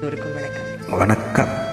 வணக்கம். வணக்கம்.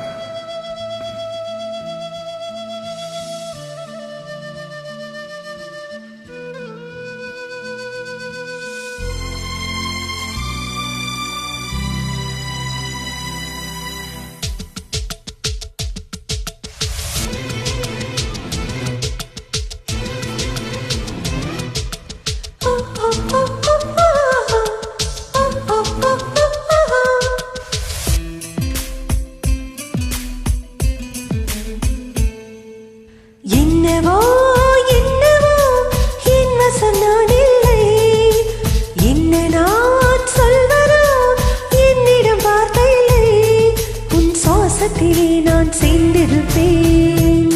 உன் சுவாசத்திலே நான் சேர்ந்திருப்பேன்.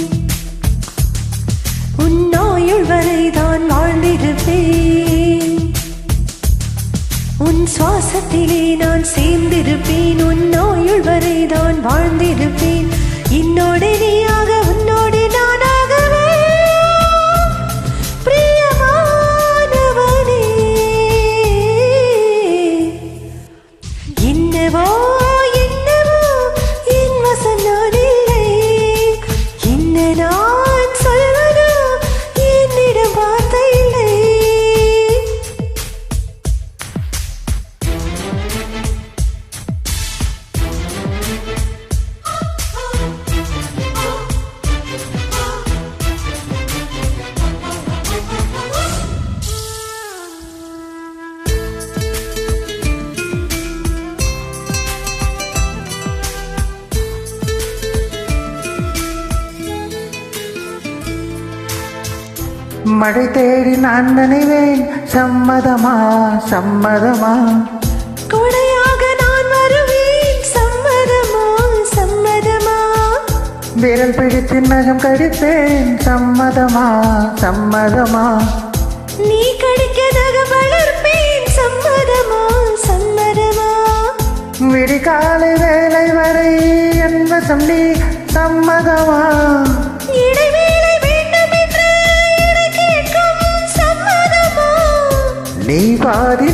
உன் நாயுள் வரை தான் வாழ்ந்திருப்பேன். உன் சுவாசத்திலே நான் சேர்ந்திருப்பேன். உன் நாயுள் வரை தான் வாழ்ந்திருப்பேன். என்னோடு மழை தேடி நான் நினைவேன். சம்மதமா சம்மதமா? கொடையாக நான் வருவேன். சம்மதமா சம்மதமா? விரல் பிடித்து நகம் கடிப்பேன். சம்மதமா சம்மதமா? நீ கடிக்கதாக வளர்ப்பேன். சம்மதமா சம்மதமா? விடிகாலை வேலை வரை என் வசம் நீ சம்மதமா?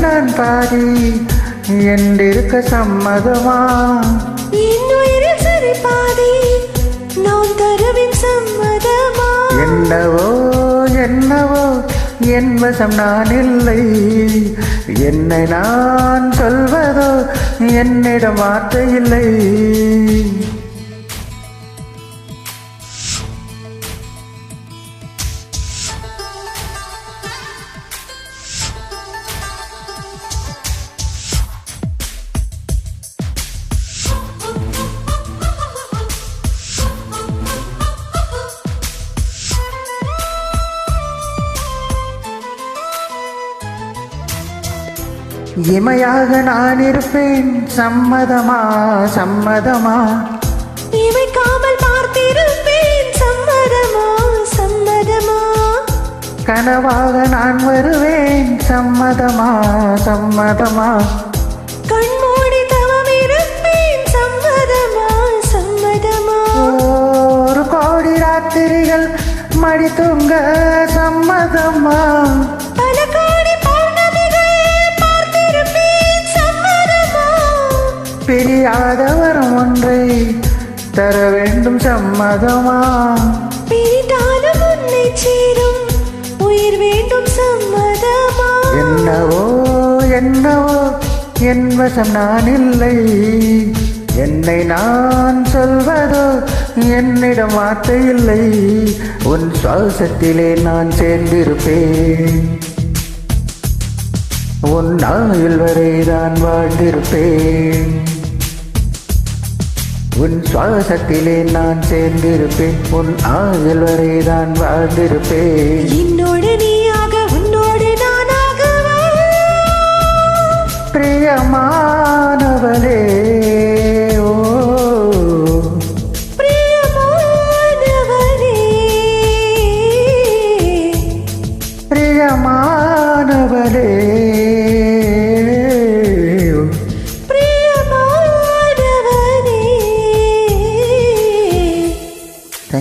நான் பாதி என்றிருக்க சம்மதமா? என் உயிரில் சரி பாதி நான் தருவேன் சம்மதமா? என்னவோ என்னவோ என் வசம் நான் இல்லை. என்னை நான் சொல்வதோ என்னிடம் வார்த்தை இல்லை. இமையாக நான் இருப்பேன். சம்மதமா சம்மதமா? இமைக்காமல் பார்த்திருப்பேன். சம்மதமா சம்மதமா? கனவாக நான் வருவேன். சம்மதமா சம்மதமா? கண்மூடி தவம் இருப்பேன். சம்மதமா சம்மதமா? ஒரு கோடி ராத்திரிகள் மடி தர வேண்டும் சம்மதமா? பிரிந்தாலும் உன்னை சேரும். உயிர் வேண்டும் சம்மதமா? என்னவோ என்னவோ என் வசம் நான் இல்லை. என்னை நான் சொல்வதோ என்னிடம் வார்த்தை இல்லை. உன் சுவாசத்திலே நான் சேர்ந்திருப்பேன். உன் ஆயுள் வரை நான் வாழ்ந்திருப்பேன். உன் சுவாசத்திலே நான் சேர்ந்திருப்பேன். உன் ஆயுள் வரை தான் வாழ்ந்திருப்பேன். என்னோட நீ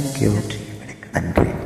thank you. And